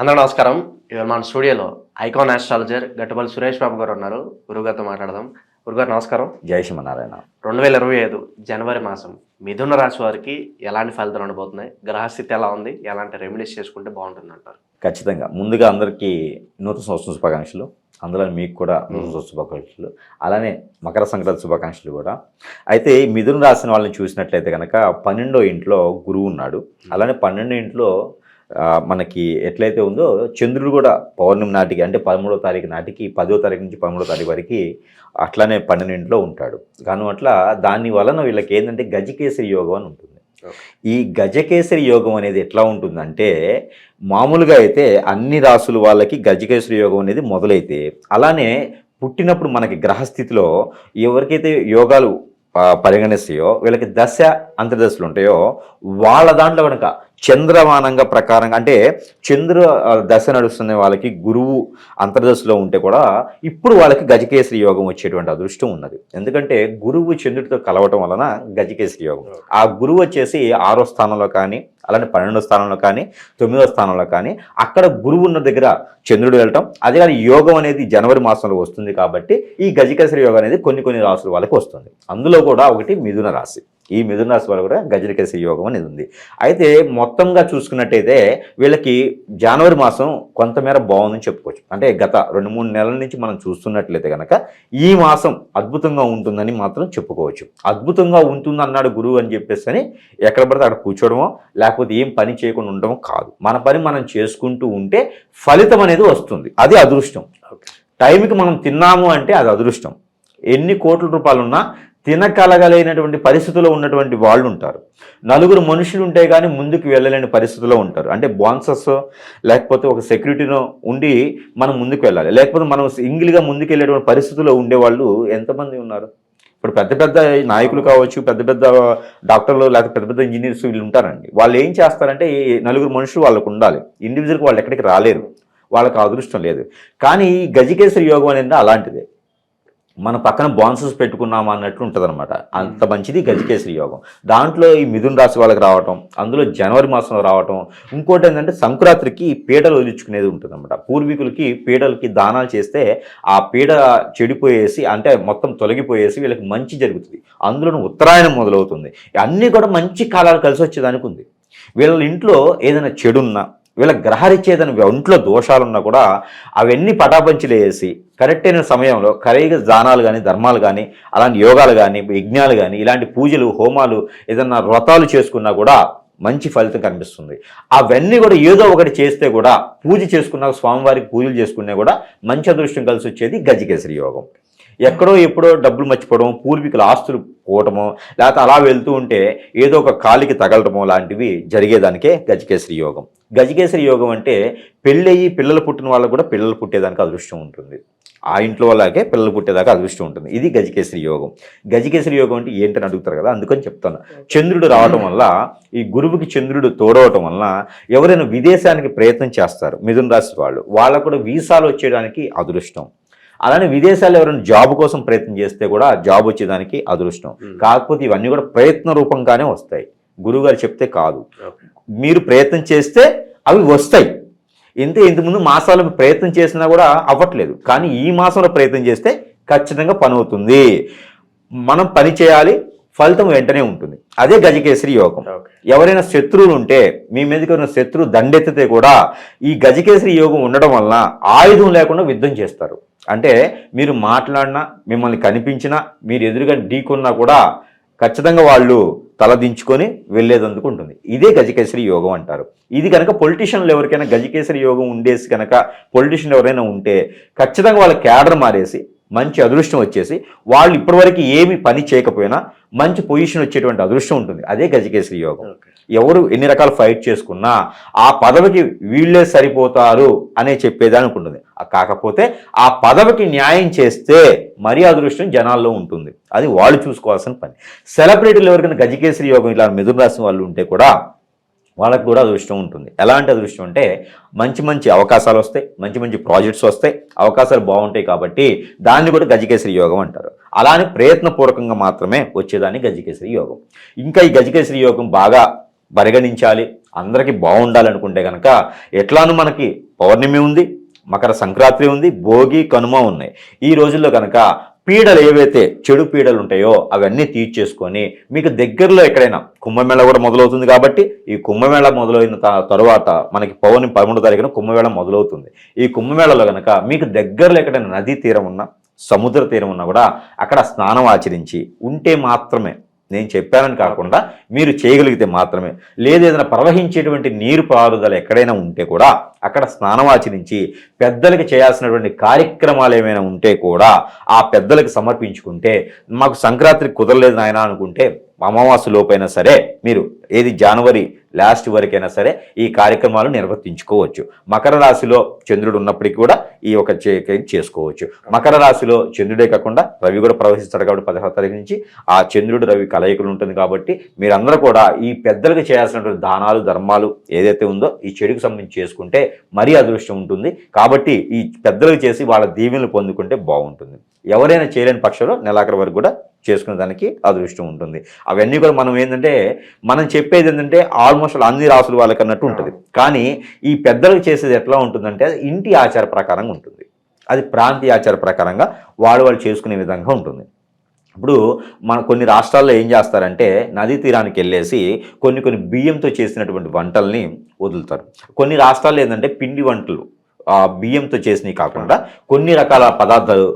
అందరూ నమస్కారం. ఇవాళ మన స్టూడియోలో ఐకాన్ ఆస్ట్రాలజర్ గట్టుపల్లి సురేష్ బాబు గారు ఉన్నారు. గురుగారితో మాట్లాడదాం. గురుగారు నమస్కారం. జై శ్రీమన్నారాయణ. రెండు వేల ఇరవై ఐదు జనవరి మాసం మిథున రాశి వారికి ఎలాంటి ఫలితాలు ఉండబోతున్నాయి? గ్రహస్థితి ఎలా ఉంది? ఎలాంటి రెమెడీస్ చేసుకుంటే బాగుంటుంది అంటారు. ఖచ్చితంగా. ముందుగా అందరికీ నూతన సంవత్సరం శుభాకాంక్షలు. అందులో మీకు కూడా నూతన సంవత్సర శుభాకాంక్షలు. అలానే మకర సంక్రాంతి శుభాకాంక్షలు కూడా. అయితే మిథున రాసిన వాళ్ళని చూసినట్లయితే కనుక పన్నెండో ఇంట్లో గురువు ఉన్నాడు. అలానే పన్నెండో ఇంట్లో మనకి ఎట్లయితే ఉందో చంద్రుడు కూడా పౌర్ణమి నాటికి అంటే పదమూడో తారీఖు నాటికి పదో తారీఖు నుంచి పదమూడో తారీఖు వరకు అట్లానే పన్నెండు ఇంట్లో ఉంటాడు. కాను అట్లా దాని వలన వీళ్ళకి ఏంటంటే గజకేసరి యోగం అని ఉంటుంది. ఈ గజకేసరి యోగం అనేది ఎట్లా ఉంటుందంటే మామూలుగా అయితే అన్ని రాసుల వాళ్ళకి గజకేసరి యోగం అనేది మొదలైతే అలానే పుట్టినప్పుడు మనకి గ్రహస్థితిలో ఎవరికైతే యోగాలు పరిగణిస్తాయో వీళ్ళకి దశ అంతర్దశలు ఉంటాయో వాళ్ళ దాంట్లో కనుక చంద్రమానంగా ప్రకారంగా అంటే చంద్ర దశ నడుస్తున్న వాళ్ళకి గురువు అంతర్దశలో ఉంటే కూడా ఇప్పుడు వాళ్ళకి గజకేసరి యోగం వచ్చేటువంటి అదృష్టం ఉన్నది. ఎందుకంటే గురువు చంద్రుడితో కలవటం వలన గజకేసరి యోగం. ఆ గురువు వచ్చేసి ఆరో స్థానంలో కానీ అలానే పన్నెండో స్థానంలో కానీ తొమ్మిదో స్థానంలో కానీ అక్కడ గురువు ఉన్న దగ్గర చంద్రుడు వెళ్ళటం అదే కానీ యోగం అనేది జనవరి మాసంలో వస్తుంది కాబట్టి ఈ గజకేసరి యోగం అనేది కొన్ని కొన్ని రాసుల వాళ్ళకి వస్తుంది. అందులో కూడా ఒకటి మిథున రాశి. ఈ మిథున రాశి వాళ్ళు కూడా గజకేసరి యోగం అనేది ఉంది. అయితే మొత్తంగా చూసుకున్నట్టయితే వీళ్ళకి జనవరి మాసం కొంతమేర బాగుందని చెప్పుకోవచ్చు. అంటే గత రెండు మూడు నెలల నుంచి మనం చూస్తున్నట్లయితే కనుక ఈ మాసం అద్భుతంగా ఉంటుందని మాత్రం చెప్పుకోవచ్చు. అద్భుతంగా ఉంటుంది అన్నాడు గురువు అని చెప్పేసి అని ఎక్కడ పడితే అక్కడ కూర్చోవడమో లేకపోతే ఏం పని చేయకుండా ఉండడమో కాదు. మన పని మనం చేసుకుంటూ ఉంటే ఫలితం అనేది వస్తుంది. అది అదృష్టం. టైంకి మనం తిన్నాము అంటే అది అదృష్టం. ఎన్ని కోట్ల రూపాయలు ఉన్నా తినకలగలేనటువంటి పరిస్థితిలో ఉన్నటువంటి వాళ్ళు ఉంటారు నలుగురు మనుషులు ఉంటే కానీ ముందుకు వెళ్ళలేని పరిస్థితిలో ఉంటారు. అంటే బాన్సస్ లేకపోతే ఒక సెక్యూరిటీనో ఉండి మనం ముందుకు వెళ్ళాలి. లేకపోతే మనం సింగిల్గా ముందుకు వెళ్ళేటువంటి పరిస్థితిలో ఉండేవాళ్ళు ఎంతమంది ఉన్నారు? ఇప్పుడు పెద్ద పెద్ద నాయకులు కావచ్చు పెద్ద పెద్ద డాక్టర్లు లేకపోతే పెద్ద పెద్ద ఇంజనీర్స్ వీళ్ళు ఉంటారండి. వాళ్ళు ఏం చేస్తారంటే ఈ నలుగురు మనుషులు వాళ్ళకు ఉండాలి. ఇండివిజువల్గా వాళ్ళు ఎక్కడికి రాలేరు. వాళ్ళకి అదృష్టం లేదు. కానీ ఈ యోగం అనేది అలాంటిదే. మన పక్కన బాన్సెస్ పెట్టుకున్నామా అన్నట్లు ఉంటుంది అనమాట అంత మంచిది గజకేసరి యోగం. దాంట్లో ఈ మిథున రాశి వాళ్ళకి రావటం అందులో జనవరి మాసంలో రావటం ఇంకోటి ఏంటంటే సంక్రాంతికి పీడలు వదిలించుకునేది ఉంటుంది అనమాట పూర్వీకులకి పీడలకి దానాలు చేస్తే ఆ పీడ చెడిపోయేసి అంటే మొత్తం తొలగిపోయేసి వీళ్ళకి మంచి జరుగుతుంది. అందులో ఉత్తరాయణం మొదలవుతుంది. అన్నీ కూడా మంచి కాలాలు కలిసి వచ్చేదానికి ఉంది. వీళ్ళ ఇంట్లో ఏదైనా చెడున్నా వీళ్ళ గ్రహరీత్యా ఒంట్లో దోషాలున్నా కూడా అవన్నీ పటాపంచలు వేసి కరెక్ట్ అయిన సమయంలో కరెక్ట్ దానాలు కానీ ధర్మాలు కానీ అలాంటి యోగాలు కానీ యజ్ఞాలు కానీ ఇలాంటి పూజలు హోమాలు ఏదన్నా వ్రతాలు చేసుకున్నా కూడా మంచి ఫలితం కనిపిస్తుంది. అవన్నీ కూడా ఏదో ఒకటి చేస్తే కూడా పూజ చేసుకున్న స్వామివారికి పూజలు చేసుకున్నా కూడా మంచి అదృష్టం కలిసి వచ్చేది గజకేసరి యోగం. ఎక్కడో ఎప్పుడో డబ్బులు మర్చిపోవడం పూర్వీకుల ఆస్తులు పోవటమో లేకపోతే అలా వెళ్తూ ఉంటే ఏదో ఒక కాలికి తగలటమో లాంటివి జరిగేదానికే గజకేసరి యోగం. గజకేసరి యోగం అంటే పెళ్ళయి పిల్లలు పుట్టిన వాళ్ళకు కూడా పిల్లలు పుట్టేదానికి అదృష్టం ఉంటుంది. ఆ ఇంట్లో వాళ్ళకే పిల్లలు పుట్టేదాకా అదృష్టం ఉంటుంది. ఇది గజకేసరి యోగం. గజకేసరి యోగం అంటే ఏంటని అడుగుతారు కదా అందుకని చెప్తాను. చంద్రుడు రావటం వల్ల ఈ గురువుకి చంద్రుడు తోడవటం వల్ల ఎవరైనా విదేశానికి ప్రయత్నం చేస్తారు మిథున రాశి వాళ్ళు. వాళ్ళకు కూడా వీసాలు వచ్చేయడానికి అదృష్టం. అలానే విదేశాల్లో ఎవరైనా జాబ్ కోసం ప్రయత్నం చేస్తే కూడా జాబ్ వచ్చేదానికి అదృష్టం. కాకపోతే ఇవన్నీ కూడా ప్రయత్న రూపంగానే వస్తాయి. గురువుగారు చెప్తే కాదు. మీరు ప్రయత్నం చేస్తే అవి వస్తాయి. ఇంత ఇంతకుముందు మాసాలు ప్రయత్నం చేసినా కూడా అవ్వట్లేదు. కానీ ఈ మాసంలో ప్రయత్నం చేస్తే ఖచ్చితంగా పని అవుతుంది. మనం పని చేయాలి ఫలితం వెంటనే ఉంటుంది. అదే గజకేసరి యోగం. ఎవరైనా శత్రువులు ఉంటే మీ మీదకి ఉన్న శత్రువు దండెత్తితే కూడా ఈ గజకేసరి యోగం ఉండడం వలన ఆయుధం లేకుండా యుద్ధం చేస్తారు. అంటే మీరు మాట్లాడినా మిమ్మల్ని కనిపించినా మీరు ఎదురుగా ఢీకొన్నా కూడా ఖచ్చితంగా వాళ్ళు తలదించుకొని వెళ్ళేదందుకు ఉంటుంది. ఇదే గజకేసరి యోగం అంటారు. ఇది కనుక పొలిటీషియన్లు ఎవరికైనా గజకేసరి యోగం ఉండేసి కనుక పొలిటీషియన్లు ఎవరైనా ఉంటే ఖచ్చితంగా వాళ్ళ క్యాడర్ మారేసి మంచి అదృష్టం వచ్చేసి వాళ్ళు ఇప్పటివరకు ఏమి పని చేయకపోయినా మంచి పొజిషన్ వచ్చేటువంటి అదృష్టం ఉంటుంది. అదే గజకేసరి యోగం. ఎవరు ఎన్ని రకాల ఫైట్ చేసుకున్నా ఆ పదవికి వీళ్ళే సరిపోతారు అనే చెప్పేదానికి ఉంటుంది కాకపోతే ఆ పదవికి న్యాయం చేస్తే మరీ అదృష్టం జనాల్లో ఉంటుంది. అది వాళ్ళు చూసుకోవాల్సిన పని. సెలబ్రిటీలు ఎవరికైనా గజకేసరి యోగం ఇలా మిథున రాసిన వాళ్ళు ఉంటే కూడా వాళ్ళకు కూడా అదృష్టం ఉంటుంది. ఎలాంటి అదృష్టం అంటే మంచి మంచి అవకాశాలు వస్తాయి మంచి మంచి ప్రాజెక్ట్స్ వస్తాయి అవకాశాలు బాగుంటాయి కాబట్టి దాన్ని కూడా గజకేసరి యోగం అంటారు. అలానే ప్రయత్నపూర్వకంగా మాత్రమే వచ్చేదాన్ని గజకేసరి యోగం. ఇంకా ఈ గజకేసరి యోగం బాగా పరిగణించాలి. అందరికీ బాగుండాలనుకుంటే కనుక ఎట్లానూ మనకి పౌర్ణమి ఉంది మకర సంక్రాంతి ఉంది భోగి కనుమ ఉన్నాయి. ఈ రోజుల్లో కనుక పీడలు ఏవైతే చెడు పీడలు ఉంటాయో అవన్నీ తీర్చేసుకొని మీకు దగ్గరలో ఎక్కడైనా కుంభమేళ కూడా మొదలవుతుంది కాబట్టి ఈ కుంభమేళ మొదలైన త- మనకి పౌర్ణమి పదమూడు తారీఖున కుంభమేళ మొదలవుతుంది. ఈ కుంభమేళలో కనుక మీకు దగ్గరలో ఎక్కడైనా నదీ తీరం ఉన్నా సముద్ర తీరం ఉన్నా కూడా అక్కడ స్నానం ఆచరించి ఉంటే మాత్రమే నేను చెప్పానని కాకుండా మీరు చేయగలిగితే మాత్రమే. లేదు ఏదైనా ప్రవహించేటువంటి నీరు పారుదల ఎక్కడైనా ఉంటే కూడా అక్కడ స్నానం ఆచరించి పెద్దలకి చేయాల్సినటువంటి కార్యక్రమాలు ఏమైనా ఉంటే కూడా ఆ పెద్దలకు సమర్పించుకుంటే మాకు సంక్రాంతికి కుదరలేదు నాయన అనుకుంటే అమావాస్య లోపైనా సరే మీరు ఏది జనవరి లాస్ట్ వరకైనా సరే ఈ కార్యక్రమాలు నిర్వర్తించుకోవచ్చు. మకర రాశిలో చంద్రుడు ఉన్నప్పటికీ కూడా ఈ యొక్క చేసుకోవచ్చు. మకర రాశిలో చంద్రుడే కాకుండా రవి కూడా ప్రవహిస్తాడు కాబట్టి పదహారు తారీఖు నుంచి ఆ చంద్రుడు రవి కలయికలు ఉంటుంది కాబట్టి మీరందరూ కూడా ఈ పెద్దలకు చేయాల్సినటువంటి దానాలు ధర్మాలు ఏదైతే ఉందో ఈ చెడుకు సంబంధించి చేసుకుంటే మరీ అదృష్టం ఉంటుంది. కాబట్టి ఈ పెద్దలకు చేసి వాళ్ళ దీవెనలు పొందుకుంటే బాగుంటుంది. ఎవరైనా చేయలేని పక్షంలో నెలాఖరు వరకు కూడా చేసుకునే దానికి అదృష్టం ఉంటుంది. అవన్నీ కూడా మనం ఏంటంటే మనం చెప్పేది ఏంటంటే ఆల్మోస్ట్ అన్ని రాసుల వాళ్ళకి అన్నట్టు ఉంటుంది. కానీ ఈ పెద్దలకు చేసేది ఎట్లా ఉంటుందంటే అది ఇంటి ఆచార ప్రకారంగా ఉంటుంది. అది ప్రాంతీయ ఆచార ప్రకారంగా వాడు వాళ్ళు చేసుకునే విధంగా ఉంటుంది. ఇప్పుడు మన కొన్ని రాష్ట్రాల్లో ఏం చేస్తారంటే నదీ తీరానికి వెళ్ళేసి కొన్ని కొన్ని బియ్యంతో చేసినటువంటి వంటల్ని వదులుతారు. కొన్ని రాష్ట్రాల్లో ఏంటంటే పిండి వంటలు ఆ బియ్యంతో చేసినవి కాకుండా కొన్ని రకాల పదార్థాలతో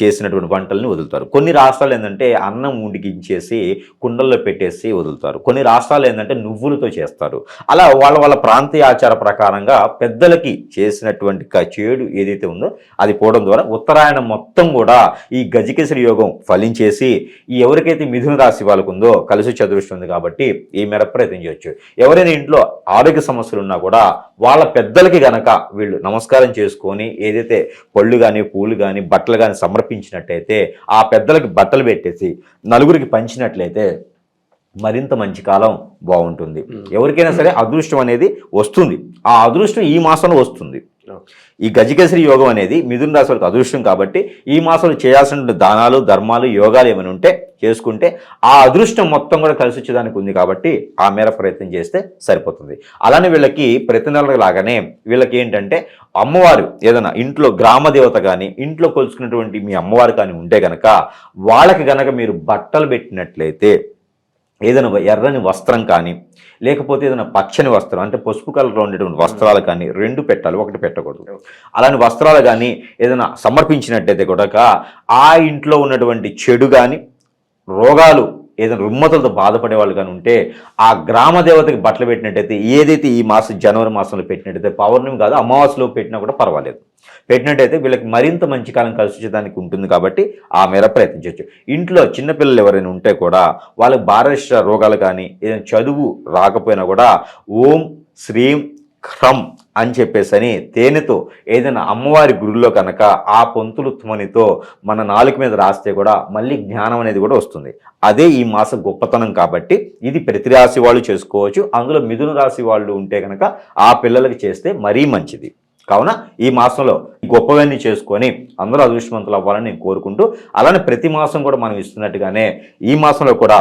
చేసినటువంటి వంటల్ని వదులుతారు. కొన్ని రాష్ట్రాలు ఏంటంటే అన్నం ఉడికించేసి కుండల్లో పెట్టేసి వదులుతారు. కొన్ని రాష్ట్రాలు ఏంటంటే నువ్వులతో చేస్తారు. అలా వాళ్ళ వాళ్ళ ప్రాంతీయ ఆచార ప్రకారంగా పెద్దలకి చేసినటువంటి చేడు ఏదైతే ఉందో అది పోవడం ద్వారా ఉత్తరాయణం మొత్తం కూడా ఈ గజకేసరి యోగం ఫలించేసి ఈ ఎవరికైతే మిథున రాశి వాళ్ళకు ఉందో కలిసి చదురుస్తుంది ఉంది కాబట్టి ఈ మేర ప్రయత్నం చేయొచ్చు. ఎవరైనా ఇంట్లో ఆరోగ్య సమస్యలు ఉన్నా కూడా వాళ్ళ పెద్దలకి గనక వీళ్ళు నమస్కారం చేసుకొని ఏదైతే పళ్ళు కానీ పూలు కానీ బట్టలు కానీ సమర్పించినట్టయితే ఆ పెద్దలకి బట్టలు పెట్టేసి నలుగురికి పంచినట్లయితే మరింత మంచి కాలం బాగుంటుంది. ఎవరికైనా సరే అదృష్టం అనేది వస్తుంది. ఆ అదృష్టం ఈ మాసంలో వస్తుంది. ఈ గజకేసరి యోగం అనేది మిథున రాశి వాళ్ళకి అదృష్టం కాబట్టి ఈ మాసంలో చేయాల్సిన దానాలు ధర్మాలు యోగాలు ఏమైనా ఉంటే చేసుకుంటే ఆ అదృష్టం మొత్తం కూడా కలిసి వచ్చేదానికి ఉంది కాబట్టి ఆ మేర ప్రయత్నం చేస్తే సరిపోతుంది. అలానే వీళ్ళకి ప్రతి నెల లాగానే వీళ్ళకి ఏంటంటే అమ్మవారు ఏదైనా ఇంట్లో గ్రామ దేవత కానీ ఇంట్లో కొలుచుకున్నటువంటి మీ అమ్మవారు కానీ ఉంటే కనుక వాళ్ళకి గనక మీరు బట్టలు పెట్టినట్లయితే ఏదైనా ఎర్రని వస్త్రం కానీ లేకపోతే ఏదైనా పచ్చని వస్త్రం అంటే పసుపు కలర్లో ఉండేటువంటి వస్త్రాలు కానీ రెండు పెట్టాలి ఒకటి పెట్టకూడదు. అలాంటి వస్త్రాలు కానీ ఏదైనా సమర్పించినట్టయితే కూడా ఆ ఇంట్లో ఉన్నటువంటి చెడు కానీ రోగాలు ఏదైనా రుమ్మతులతో బాధపడే వాళ్ళు కానీ ఉంటే ఆ గ్రామ దేవతకి బట్టలు పెట్టినట్టయితే ఏదైతే ఈ మాసం జనవరి మాసంలో పెట్టినట్టయితే పౌర్ణమి కాదు అమావాస్యలో పెట్టినా కూడా పర్వాలేదు. పెట్టినట్టయితే వీళ్ళకి మరింత మంచి కాలం కలిసి వచ్చేదానికి ఉంటుంది కాబట్టి ఆ మేర ప్రయత్నించవచ్చు ఇంట్లో చిన్నపిల్లలు ఎవరైనా ఉంటే కూడా వాళ్ళకి బారష్ట రోగాలు కానీ ఏదైనా చదువు రాకపోయినా కూడా ఓం శ్రీం హ్రం అని చెప్పేసని తేనెతో ఏదైనా అమ్మవారి గురుల్లో కనుక ఆ పొంతులు తుమనితో మన నాలుక మీద రాస్తే కూడా మళ్ళీ జ్ఞానం అనేది కూడా వస్తుంది. అదే ఈ మాస గొప్పతనం కాబట్టి ఇది ప్రతి రాశి వాళ్ళు చేసుకోవచ్చు. అందులో మిథున రాశి వాళ్ళు ఉంటే కనుక ఆ పిల్లలకి చేస్తే మరీ మంచిది. కావున ఈ మాసంలో గొప్పవన్నీ చేసుకొని అందరూ అదృష్టవంతులు అవ్వాలని నేను కోరుకుంటూ అలానే ప్రతి మాసం కూడా మనం ఇస్తున్నట్టుగానే ఈ మాసంలో కూడా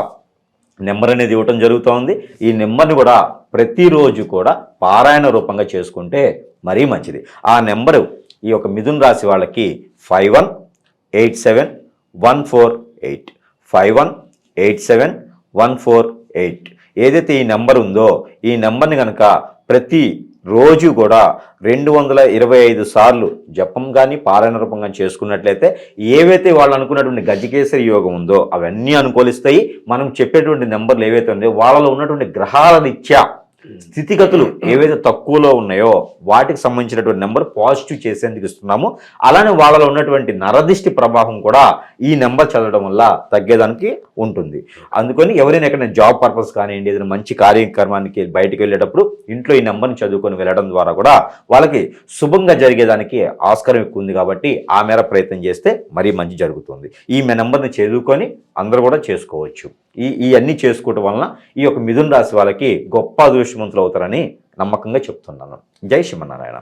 నెంబర్ అనేది ఇవ్వటం జరుగుతోంది. ఈ నెంబర్ని కూడా ప్రతిరోజు కూడా పారాయణ రూపంగా చేసుకుంటే మరీ మంచిది. ఆ నెంబరు ఈ యొక్క మిథున్ రాశి వాళ్ళకి five one eight seven one four eight. Five one eight seven one four eight. ఏదైతే ఈ నెంబర్ ఉందో ఈ నెంబర్ని కనుక ప్రతి రోజు కూడా రెండు వందల ఇరవై ఐదు సార్లు జపం కానీ పారాయణ కానీ చేసుకున్నట్లయితే ఏవైతే వాళ్ళు అనుకున్నటువంటి గజకేసరి యోగం ఉందో అవన్నీ అనుకూలిస్తాయి. మనం చెప్పేటువంటి నెంబర్లు ఏవైతే ఉందో వాళ్ళలో ఉన్నటువంటి గ్రహాల రీత్యా స్థితిగతులు ఏవైతే తక్కువలో ఉన్నాయో వాటికి సంబంధించినటువంటి నెంబర్ పాజిటివ్ చేసేందుకు ఇస్తున్నాము. అలానే వాళ్ళలో ఉన్నటువంటి నరదిష్టి ప్రభావం కూడా ఈ నెంబర్ చదవడం వల్ల తగ్గేదానికి ఉంటుంది. అందుకని ఎవరైనా ఎక్కడైనా జాబ్ పర్పస్ కానివ్వండి ఏదైనా మంచి కార్యక్రమానికి బయటికి వెళ్ళేటప్పుడు ఇంట్లో ఈ నెంబర్ని చదువుకొని వెళ్ళడం ద్వారా కూడా వాళ్ళకి శుభంగా జరిగేదానికి ఆస్కారం ఎక్కువ ఉంది కాబట్టి ఆ మేర ప్రయత్నం చేస్తే మరీ మంచి జరుగుతుంది. ఈ నెంబర్ని చదువుకొని అందరూ కూడా చేసుకోవచ్చు. ఈ ఇవన్నీ చేసుకోవటం వలన ఈ యొక్క మిథున రాశి వాళ్ళకి గొప్ప అదృష్టవంతులు అవుతారని నమ్మకంగా చెప్తున్నాను. జై శ్రీమన్నారాయణ.